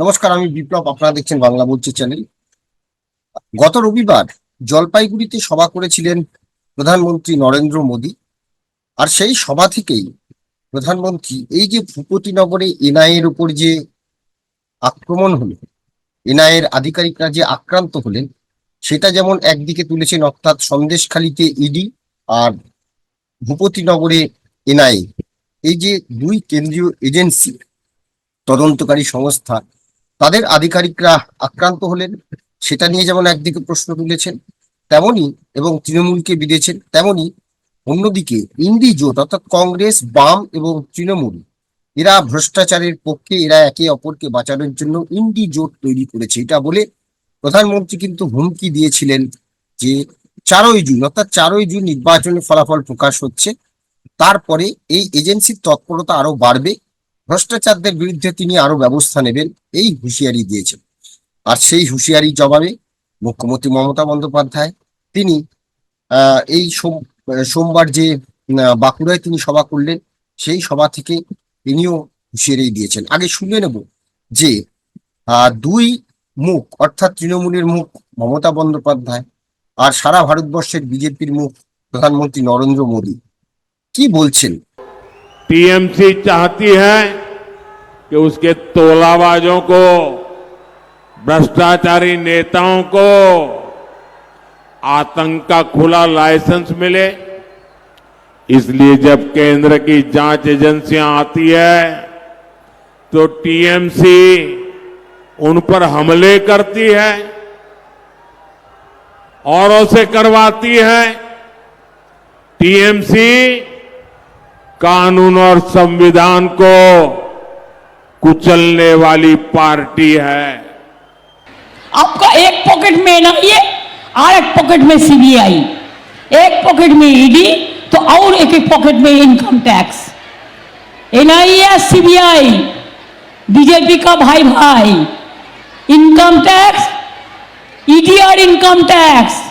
নমস্কার, আমি বিপ্লব, আপনারা দেখছেন বাংলা বলছি চ্যানেল। গত রবিবার জলপাইগুড়িতে সভা করেছিলেন প্রধানমন্ত্রী নরেন্দ্র মোদী। আর সেই সভা থেকেই প্রধানমন্ত্রী এই যে ভূপতিনগরে এনআইএর উপর যে আক্রমণ হলো এনআইএর আধিকারিকরা যে আক্রান্ত হলেন, সেটা যেমন একদিকে তুলেছেন অর্থাৎ সন্দেশখালিতে ইডি আর ভূপতিনগরে এনআইএ এই যে দুই কেন্দ্রীয় এজেন্সি, তদন্তকারী সংস্থা তাদের আধিকারিকরা আক্রান্ত হলেন, সেটা নিয়ে যেমন একদিকে প্রশ্ন তুলেছেন, তেমনি এবং তৃণমূলকে বিঁধেছেন, তেমনি অন্যদিকে ইন্ডি জোট অর্থাৎ কংগ্রেস, বাম এবং তৃণমূল, এরা ভ্রষ্টাচারের পক্ষে, এরা একে অপরকে বাঁচানোর জন্য ইন্ডি জোট তৈরি করেছে। এটা বলে প্রধানমন্ত্রী কিন্তু হুমকি দিয়েছিলেন যে চারই জুন, অর্থাৎ চারই জুন নির্বাচনের ফলাফল প্রকাশ হচ্ছে, তারপরে এই এজেন্সির তৎপরতা আরও বাড়বে। ভ্রষ্টাচারদের বিরুদ্ধে তিনি আরো ব্যবস্থা নেবেন এই হুঁশিয়ারি দিয়েছেন আর সেই হুঁশিয়ারি জবাবে মুখ্যমন্ত্রী মমতা বন্দ্যোপাধ্যায় তিনি আহ, এই সোম- আহ, সোমবার যে আহ, বাঁকুড়ায় তিনি সভা করলেন সেই সভা থেকে তিনিও হুঁশিয়ারি দিয়েছেন আগে শুনে নেব যে আহ, দুই মুখ অর্থাৎ তৃণমূলের মুখ মমতা বন্দ্যোপাধ্যায় আর সারা ভারতবর্ষের বিজেপির মুখ প্রধানমন্ত্রী নরেন্দ্র মোদী কি বলছেন टीएमसी चाहती है कि उसके तोलाबाजों को, भ्रष्टाचारी नेताओं को आतंक का खुला लाइसेंस मिले। इसलिए जब केंद्र की जाँच एजेंसियाँ आती है तो टीएमसी उन पर हमले करती है, औरों से करवाती है। टीएमसी कानून और संविधान को कुचलने वाली पार्टी है। आपका एक पॉकेट में एनआईए और एक पॉकेट में सीबीआई एक पॉकेट में ईडी तो और एक एक पॉकेट में income tax NIA CBI BJP का भाई भाई। इनकम टैक्स ईडी और इनकम टैक्स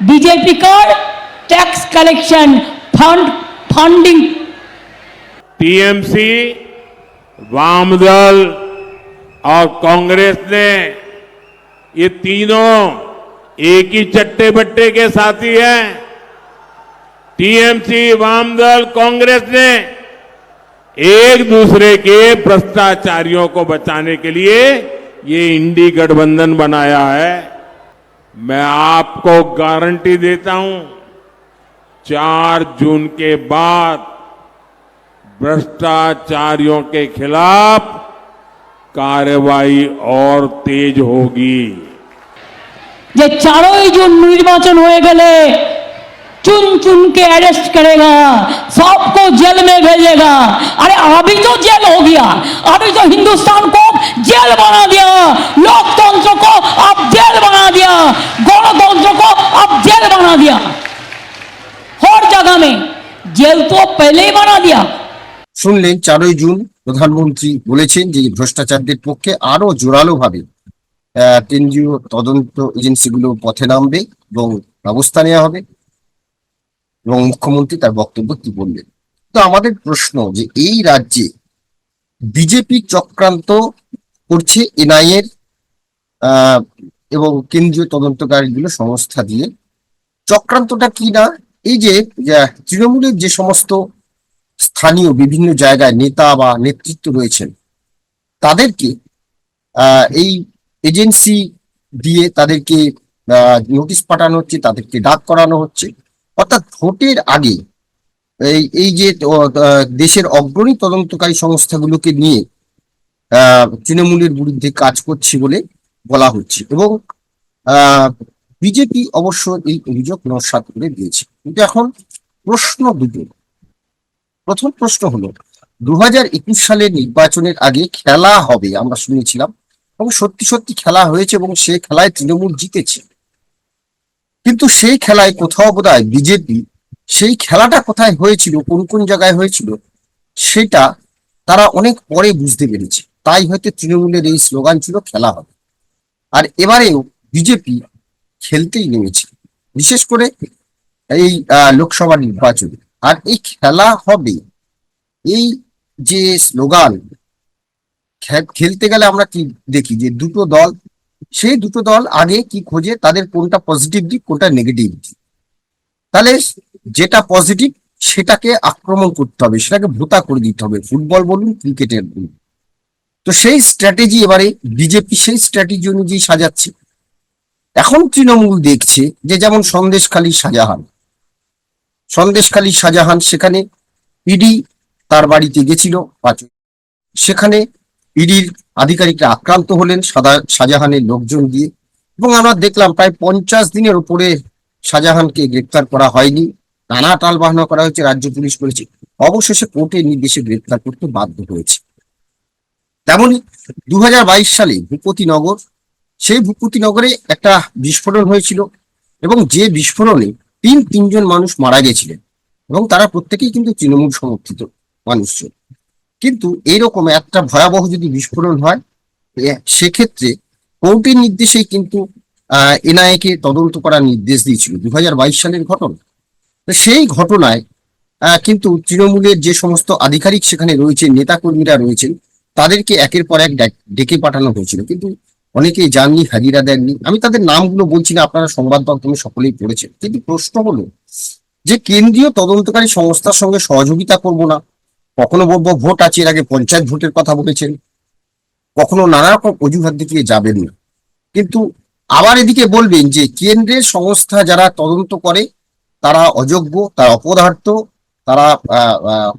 बीजेपी का tax collection fund funding TMC वामदल और कांग्रेस ने ये तीनों एक ही चट्टे बट्टे के साथी हैं। टीएमसी, वामदल, कांग्रेस ने एक दूसरे के भ्रष्टाचारियों को बचाने के लिए ये इंडी गठबंधन बनाया है। मैं आपको गारंटी देता हूँ, चार जून के बाद भ्रष्टाचारियों के खिलाफ कार्रवाई और तेज होगी। जो चारों ही जून निर्वाचन हुए गले चुन चुन के अरेस्ट करेगा, सबको जेल में भेजेगा। अरे अभी तो जेल हो गया, अभी तो हिंदुस्तान को जेल बना दिया, लोकतंत्र को अब जेल बना दिया, गणतंत्र को अब जेल बना दिया। हर जगह में जेल तो पहले ही बना दिया। শুনলেন, চারই জুন প্রধানমন্ত্রী বলেছেন যে ভ্রষ্টাচারদের পক্ষে আরও জোরালো ভাবে কেন্দ্রীয় তদন্ত এজেন্সিগুলো পথে নামবে এবং ব্যবস্থা নেওয়া হবে। এবং মুখ্যমন্ত্রী তার বক্তব্য কি বললেন? তো আমাদের প্রশ্ন যে এই রাজ্যে বিজেপি চক্রান্ত করছে এনআইএর এবং কেন্দ্রীয় তদন্তকারীগুলো সংস্থা দিয়ে, চক্রান্তটা কি না? এই যে তৃণমূলের যে সমস্ত স্থানীয় বিভিন্ন জায়গায় নেতা বা নেতৃত্ব রয়েছেন। তাদেরকে এই এজেন্সি দিয়ে তাদেরকে নোটিশ পাঠানো হচ্ছে, তাদেরকে ডাক করানো হচ্ছে। অর্থাৎ ভোটের আগে এই এই যে দেশের অগ্রণী তদন্তকারী সংস্থাগুলোকে নিয়ে তৃণমূলের বিরুদ্ধে কাজ করছে বলে বলা হচ্ছে এবং বিজেপি অবশ্য এই অভিযোগ নস্বাত করে দিয়েছে। কিন্তু এখন প্রশ্ন দুটো। প্রথম প্রশ্ন হলো দু হাজার একুশ সালের নির্বাচনের আগে খেলা হবে, আমরা শুনেছিলাম। এবং সত্যি সত্যি খেলা হয়েছে এবং সে খেলায় তৃণমূল জিতেছে। কিন্তু সেই খেলায় কোথাও বোধ বিজেপি সেই খেলাটা কোথায় হয়েছিল, কোন কোন জায়গায় হয়েছিল, সেটা তারা অনেক পরে বুঝতে পেরেছে। তাই হয়তো তৃণমূলের এই স্লোগান ছিল, খেলা হবে। আর এবারেও বিজেপি খেলতেই নেমেছে। বিশেষ করে এই লোকসভা নির্বাচনে। আর এই খেলা হবে। এই যে স্লোগান খেলতে গেলে আমরা কি দেখি যে দুটো দল, সেই দুটো দল আগে কি খোঁজে? তাদের কোনটা পজিটিভ দিক, কোনটা নেগেটিভ দিক। তাহলে যেটা পজিটিভ সেটাকে আক্রমণ করতে হবে, সেটাকে ভোতা করে দিতে হবে। ফুটবল বলুন, ক্রিকেটের বলুন। তো সেই স্ট্র্যাটেজি এবারে বিজেপি সেই স্ট্র্যাটেজি অনুযায়ী সাজাচ্ছে। এখন তৃণমূল দেখছে যে যেমন সন্দেশখালী শাহজাহান সন্দেশখালী শাহজাহান সেখানে ইডি তার বাড়িতে গেছিল পাঁচ সেখানে ইডির আধিকারিকরা আক্রান্ত হলেন সাদা শাহজাহানের লোকজন দিয়ে এবং আমরা দেখলাম প্রায় পঞ্চাশ দিনের উপরে শাহজাহানকে গ্রেপ্তার করা হয়নি। নানা টাল বাহানা করা হয়েছে, রাজ্য পুলিশ করেছে অবশেষে কোর্টের নির্দেশে গ্রেপ্তার করতে বাধ্য হয়েছে। তেমনি দু সালে ভূপতিনগর সেই ভূপতিনগরে একটা বিস্ফোরণ হয়েছিল এবং যে বিস্ফোরণে তিন, তিনজন মানুষ মারা গেছিলেন এবং তারা প্রত্যেকেই কিন্তু তৃণমূল সমর্থিত মানুষজন। কিন্তু এইরকম একটা ভয়াবহ যদি বিস্ফোরণ হয় সেক্ষেত্রে কোর্টের নির্দেশেই কিন্তু আহ এনআইএ কে তদন্ত করার নির্দেশ দিয়েছিল দু হাজার বাইশ সালের ঘটনা। সেই ঘটনায় কিন্তু তৃণমূলের যে সমস্ত আধিকারিক সেখানে রয়েছেন, নেতাকর্মীরা রয়েছেন, তাদেরকে একের পর এক ডেকে পাঠানো হয়েছিল। কিন্তু অনেকেই জাননি, হাজিরা দেননি। আমি তাদের নামগুলো বলছি না, আপনারা সংবাদ মাধ্যমে সকলেই পড়েছেন। কিন্তু প্রশ্ন হলো যে কেন্দ্রীয় তদন্তকারী সংস্থার সঙ্গে সহযোগিতা করব না। কখনো বলব ভোট আছে, এর আগে পঞ্চায়েত ভোটের কথা বলেছেন। কখনো নানা রকম অজুহাত দেখিয়ে যাবেন না। কিন্তু আবার এদিকে বলবেন যে কেন্দ্রের সংস্থা যারা তদন্ত করে, তারা অযোগ্য, তারা অপদার্থ, তারা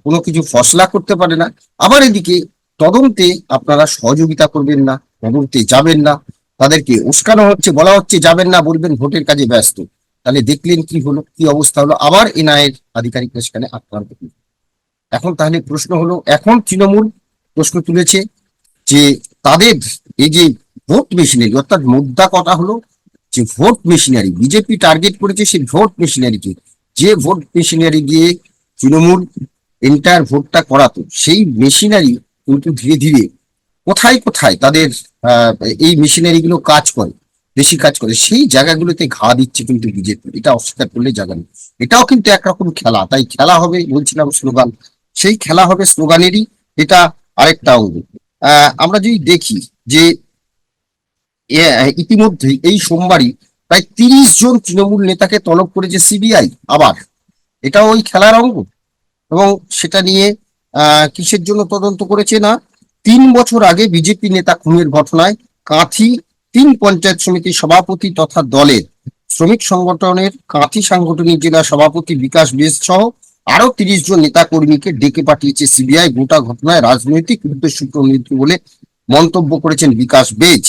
কোনো কিছু ফসলা করতে পারে না। আবার এদিকে তদন্তে আপনারা সহযোগিতা করবেন না। তদন্তে যাবেন না। তাদেরকে উস্কানো হচ্ছে, বলা হচ্ছে, যাবেন না, বলবেন, ভোটের কাজে ব্যস্ত। তাহলে দেখলেন কি হলো, কি অবস্থা হলো? আবার এনআইএর আধিকারিকরা সেখানে আক্রান্ত এখন তাহলে প্রশ্ন হলো, এখন তৃণমূল প্রশ্ন তুলেছে যে তাদের এই যে ভোট মেশিনারি, অর্থাৎ মুদ্রা কথা হলো যে ভোট মেশিনারি, বিজেপি টার্গেট করেছে সেই ভোট মেশিনারিকে। যে ভোট মেশিনারি দিয়ে তৃণমূল এন্টার ভোটটা করাতো, সেই মেশিনারি কিন্তু ধীরে ধীরে কোথায় কোথায় তাদের এই মেশিনারি গুলো কাজ করে বেশি কাজ করে সেই জায়গাগুলোতে ঘা দিচ্ছে কিন্তু বিজেপি। এটা অস্বীকার করলে জায়গা নেই। এটাও কিন্তু একরকম খেলা তাই খেলা হবে বলছিলাম স্লোগান। সেই খেলা হবে স্লোগানেরই এটা আরেকটা অঙ্গ। আমরা যদি দেখি যে এ, ইতিমধ্যেই এই সোমবারই প্রায় তিরিশ জন তৃণমূল নেতাকে তলব করেছে সিবিআই আবার। এটাও ওই খেলার অঙ্গ। এবং সেটা নিয়ে কিসের জন্য তদন্ত করেছে না? তিন বছর আগে বিজেপি নেতা খুনের ঘটনায় কাঁথি তিন পঞ্চায়েত সমিতির সভাপতি তথা দলের শ্রমিক সংগঠনের কাঁথি সাংগঠনিক জেলা সভাপতি বিকাশ বেশ সহ আরও তিরিশ জন নেতা কর্মীকে ডেকে পাঠিয়েছে সিবিআই। গোটা ঘটনায় রাজনৈতিক উদ্দেশ্য প্রণীত বলে মন্তব্য করেছেন বিকাশ বেজ।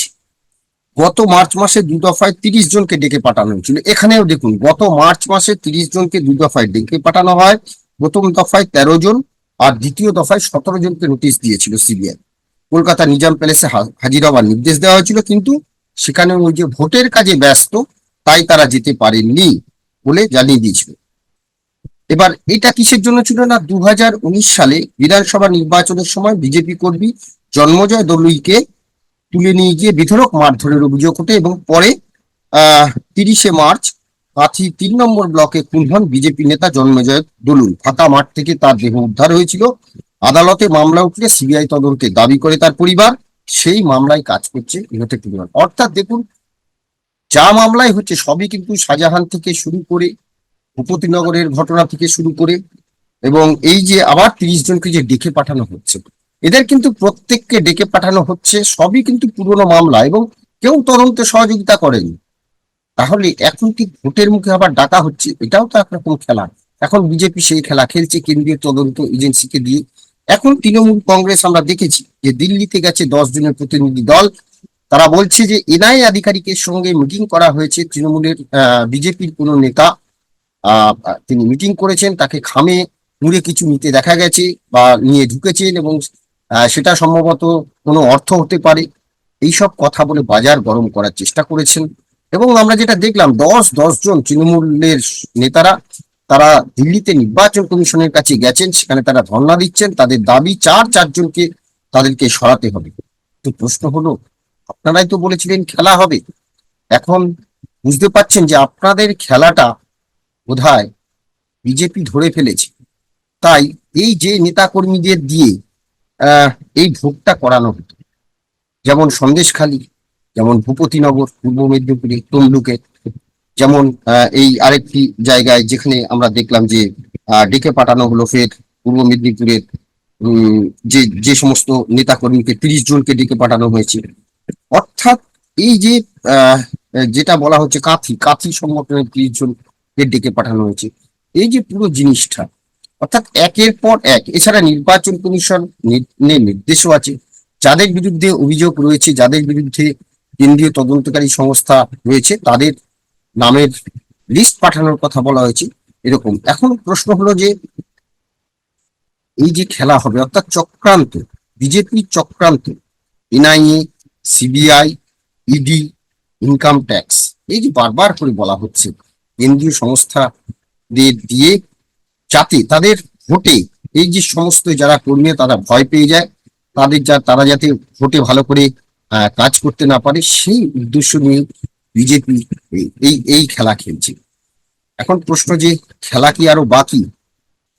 গত মার্চ মাসে দু দফায় তিরিশ জনকে ডেকে পাঠানো হয়েছিল। এখানেও দেখুন, গত মার্চ মাসে তিরিশ জনকে দু দফায় ডেকে পাঠানো হয়। প্রথম দফায় তেরো জন আর দ্বিতীয় দফায় সতেরো জনকে নোটিশ দিয়েছিল সিবিআই। কলকাতা নিজাম প্যালেসে হাজির হওয়ার নির্দেশ দেওয়া হয়েছিল, কিন্তু সেখানে ওই যে ভোটের কাজে ব্যস্ত, তাই তারা যেতে পারেননি বলে জানিয়ে দিয়েছিল। এবার এটা কিসের জন্য ছিল না? দু হাজার উনিশ সালে বিধানসভা নির্বাচনের সময় বিজেপি কর্মী জন্মজয় দলুইকে তুলে নিয়ে গিয়ে বিধরক মারধরের অভিযোগ ওঠে এবং পরে আহ তিরিশে মার্চ কাথি তিন নম্বর ব্লকে খুন হন বিজেপি নেতা জন্মজয় দলুই। ফাঁকা মাঠ থেকে তার দেহ উদ্ধার হয়েছিল। আদালতে মামলা উঠলে সিবিআই তদন্তে দাবি করে তার পরিবার, সেই মামলায় কাজ করছে ইহতে পরিবার। অর্থাৎ দেখুন, যা মামলায় হচ্ছে সবই কিন্তু শাহজাহান থেকে শুরু করে ভূপতিনগরের ঘটনা থেকে শুরু করে, এবং এই যে আবার তিরিশ জনকে যে ডেকে পাঠানো হচ্ছে, এদের কিন্তু প্রত্যেককে ডেকে পাঠানো হচ্ছে, সবই কিন্তু পুরনো মামলা, এবং কেউ তদন্তে সহযোগিতা করেনি। তাহলে এখন কি ভোটের মুখে আবার ডাকা হচ্ছে? এটাও তো একরকম খেলা। এখন বিজেপি সেই খেলা খেলছে, কেন্দ্রীয় তদন্ত এজেন্সিকে দিয়ে। এখন তৃণমূল কংগ্রেস আমরা দেখেছি যে দিল্লিতে গেছে দশ জনের প্রতিনিধি দল। তারা বলছে যে এনআই আধিকারিকের সঙ্গে মিটিং করা হয়েছে তৃণমূলের বিজেপির কোনো নেতা। তিনি মিটিং করেছেন, তাকে খামে মুড়ে কিছু নিতে দেখা গেছে বা নিয়ে ঢুকেছেন এবং সেটা সম্ভবত কোনো অর্থ হতে পারে। এইসব কথা বলে বাজার গরম করার চেষ্টা করেছেন। এবং আমরা যেটা দেখলাম, দশ দশ জন তৃণমূলের নেতারা তারা দিল্লিতে নির্বাচন কমিশনের কাছে গেছেন, সেখানে তারা ধর্ণা দিচ্ছেন, তাদের দাবি চার চারজনকে তাদেরকে সরাতে হবে। তো প্রশ্ন হলো, আপনারাই তো বলেছিলেন খেলা হবে। এখন বুঝতে পারছেন যে আপনাদের খেলাটা বোধহয় বিজেপি ধরে ফেলেছে। তাই এই যে নেতা কর্মীদের দিয়ে এই ভোটটা করানো হতো, যেমন সন্দেশখালী, যেমন ভূপতিনগর, পূর্ব মেদিনীপুরে তমলুকে যেমন এই আরেকটি জায়গায় যেখানে আমরা দেখলাম যে ডেকে পাঠানো হলো ফের পূর্ব মেদিনীপুরের যে যে সমস্ত নেতাকর্মীকে, তিরিশ জনকে ডেকে পাঠানো হয়েছে। অর্থাৎ এই যে যেটা বলা হচ্ছে কাথি কাথি সংগঠনের তিরিশ জনকে ডেকে পাঠানো হয়েছে। এই যে পুরো জিনিসটা, অর্থাৎ একের পর এক, এছাড়া নির্বাচন কমিশন নির্দেশও আছে। যাদের বিরুদ্ধে অভিযোগ রয়েছে, যাদের বিরুদ্ধে কেন্দ্রীয় তদন্তকারী সংস্থা রয়েছে, তাদের নামের লিস্ট পাঠানোর কথা বলা হয়েছে, এরকম। এখন প্রশ্ন হলো যে, এই যে খেলা হবে, অর্থাৎ চক্রান্ত বিজেপির চক্রান্ত, NIA, CBI ED income tax এই যে বারবার করে বলা হচ্ছে, কেন্দ্রীয় সংস্থাদের দিয়ে যাতে তাদের ভোটে এই যে সমস্ত যারা কর্মী তারা ভয় পেয়ে যায়, তাদের যা, তারা যাতে ভোটে ভালো করে কাজ করতে না পারে, সেই উদ্দেশ্য নিয়ে বিজেপি এই এই খেলা খেলছে। এখন প্রশ্ন যে, খেলা কি আরও বাকি?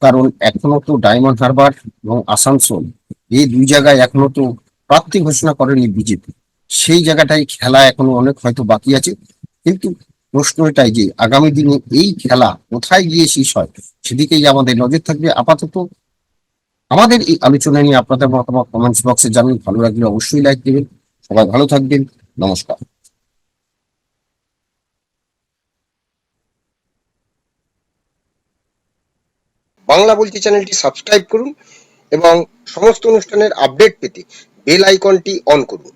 কারণ এখনও তো ডায়মন্ড হারবার এবং আসানসোল এই দুই জায়গায় এখনও তো প্রার্থী ঘোষণা করেনি বিজেপি। সেই জায়গাটায় খেলা এখনও অনেক হয়তো বাকি আছে। কিন্তু প্রশ্ন এটাই যে, আগামী দিনে এই খেলা কোথায় গিয়ে শেষ হয়? সেদিকেই আমাদের নজর থাকবে। আপাতত আমাদের এই আলোচনা নিয়ে আপনাদের মতামত কমেন্টস বক্সে জানান। ভালো লাগলে অবশ্যই লাইক দেবেন। সবাই ভালো থাকবেন। নমস্কার। বাংলা বলছি চ্যানেলটি সাবস্ক্রাইব করুন এবং সমস্ত অনুষ্ঠানের আপডেট পেতে বেল আইকনটি অন করুন।